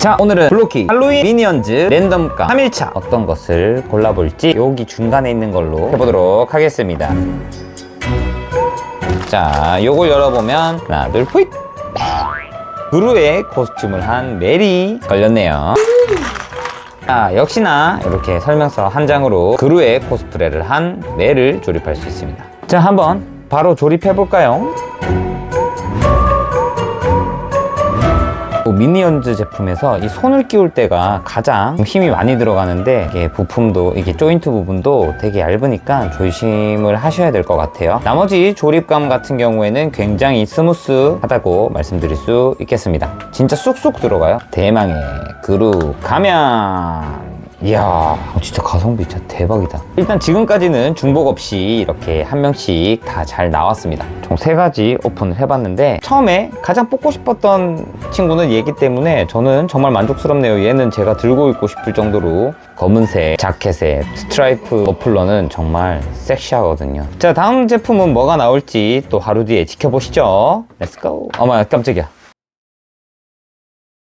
자 오늘은 블로키 할로윈 미니언즈 랜덤감 3일차 어떤 것을 골라볼지 여기 중간에 있는 걸로 해보도록 하겠습니다. 자 요걸 열어보면 하나 둘 후잇! 그루의 코스튬을 한 메리 걸렸네요. 자 역시나 이렇게 설명서 한 장으로 그루의 코스프레를 한 멜을 조립할 수 있습니다. 자 한번 바로 조립해 볼까요? 또 미니언즈 제품에서 이 손을 끼울 때가 가장 힘이 많이 들어가는데 이게 부품도 이게 조인트 부분도 되게 얇으니까 조심을 하셔야 될 것 같아요. 나머지 조립감 같은 경우에는 굉장히 스무스하다고 말씀드릴 수 있겠습니다. 진짜 쑥쑥 들어가요. 대망의 그루 가면 이야 진짜 가성비 진짜 대박이다. 일단 지금까지는 중복 없이 이렇게 한 명씩 다 잘 나왔습니다. 총 세 가지 오픈을 해봤는데 처음에 가장 뽑고 싶었던 친구는 얘기 때문에 저는 정말 만족스럽네요. 얘는 제가 들고 있고 싶을 정도로 검은색 자켓에 스트라이프 머플러는 정말 섹시하거든요. 자 다음 제품은 뭐가 나올지 또 하루 뒤에 지켜보시죠. 렛츠고 어머 깜짝이야